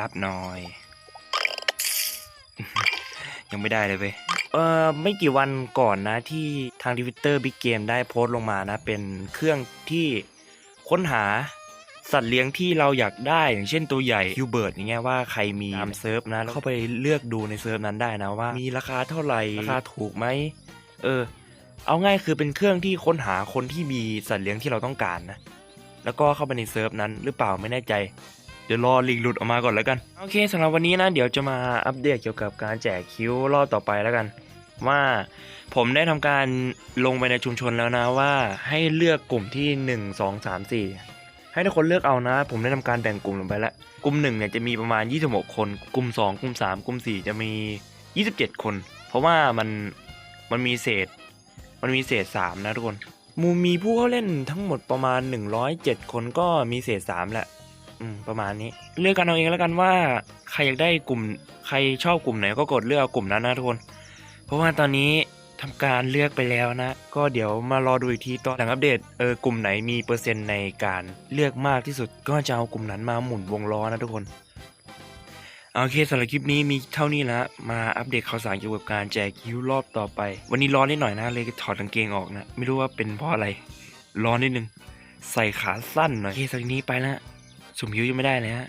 รับหน่อย ยังไม่ได้เลยเว้ยเออไม่กี่วันก่อนนะที่ทางทวิตเตอร์บิ๊กเกมได้โพสต์ลงมานะ เป็นเครื่องที่ค้นหาสัตว์เลี้ยงที่เราอยากได้อย่างเช่นตัวใหญ่คิวเบิร์ดอย่างเงี้ยว่าใครมีตามเซิร์ฟนะแล้วเข้าไปเลือกดูในเซิร์ฟนั้นได้นะว่า มีราคาเท่าไหร่ราคาถูกไหมเออ เอาง่ายคือเป็นเครื่องที่ค้นหาคนที่มีสัตว์เลี้ยงที่เราต้องการนะแล้วก็เข้าไปในเซิร์ฟนั้นหรือเปล่าไม่แน่ใจ เดี๋ยวรอลิงก์หลุดออกมาก่อนแล้วกัน โอเคสำหรับวันนี้นะ เดี๋ยวจะมาอัปเดตเกี่ยวกับการแจกคิวรอบต่อไปแล้วกัน ว่าผมได้ทำการลงไปในชุมชนแล้วนะว่าให้เลือกกลุ่มที่ 1 2 3 4 ให้ทุกคนเลือกเอานะ ผมได้ทำการแบ่งกลุ่มลงไปแล้ว กลุ่ม1เนี่ยจะมีประมาณ 26 คน กลุ่ม 2 กลุ่ม 3 กลุ่ม 4 จะมี 27 คน เพราะว่ามันมันมีเศษ มันมีเศษ 3 นะทุกคนมูมีผู้เข้าเล่นทั้งหมดประมาณ 107 คนก็มีเศษ 3 แหละ อืมประมาณนี้ เลือกกันเอาเองแล้วกันว่าใครอยากได้กลุ่ม ใครชอบกลุ่มไหนก็กดเลือกกลุ่มนั้นนะทุกคน เพราะว่าตอนนี้ทำการเลือกไปแล้วนะ ก็เดี๋ยวมารอดูอีกทีตอนหลังอัปเดตเออกลุ่มไหนมีเปอร์เซ็นต์ในการเลือกมากที่สุด ก็จะเอากลุ่มนั้นมาหมุนวงล้อนะทุกคนโอเคสำหรับคลิปนี้มีเท่านี้นะมาอัปเดตข่าวสารเกี่ยวกับการแจกคิวรอบต่อไป วันนี้ร้อนนิดหน่อยนะเลยถอดกางเกงออกนะ ไม่รู้ว่าเป็นเพราะอะไร ร้อนนิดนึง ใส่ขาสั้นหน่อยโอเคสำหรับคลิปนี้ไปแล้ว สุ่มคิวยังไม่ได้เลยฮะ